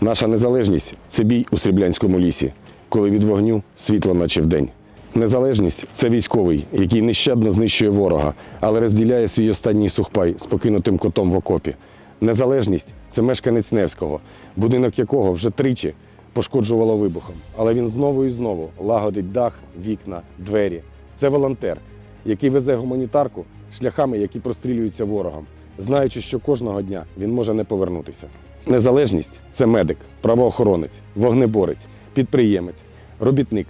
Наша незалежність це бій у Сріблянському лісі, коли від вогню світло наче вдень. Незалежність це військовий, який нещадно знищує ворога, але розділяє свій останній сухпай з покинутим котом в окопі. Незалежність це мешканець Невського, будинок якого вже тричі пошкоджувало вибухом. Але він знову і знову лагодить дах, вікна, двері. Це волонтер, який везе гуманітарку шляхами, які прострілюються ворогом, знаючи, що кожного дня він може не повернутися. Незалежність це медик, правоохоронець, вогнеборець, підприємець, робітник,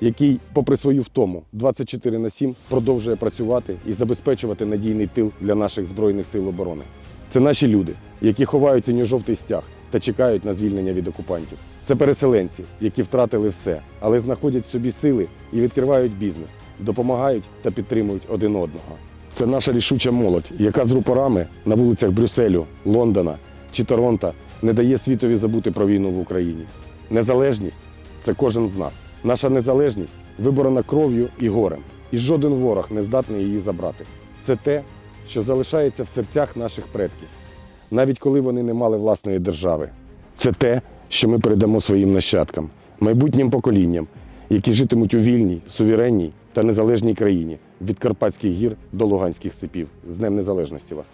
який, попри свою втому, 24 на 7 продовжує працювати і забезпечувати надійний тил для наших збройних сил оборони. Це наші люди, які ховають синьо-жовтий стяг та чекають на звільнення від окупантів. Це переселенці, які втратили все, але знаходять собі сили і відкривають бізнес, допомагають та підтримують один одного. Це наша рішуча молодь, яка з рупорами на вулицях Брюсселю, Лондона чи Торонто не дає світові забути про війну в Україні. Незалежність це кожен з нас. Наша незалежність виборена кров'ю і горем, і жоден ворог не здатний її забрати. Це те, що залишається в серцях наших предків, навіть коли вони не мали власної держави. Це те, що ми передамо своїм нащадкам, майбутнім поколінням, які житимуть у вільній, суверенній та незалежній країні від Карпатських гір до Луганських степів. З Днем Незалежності вас!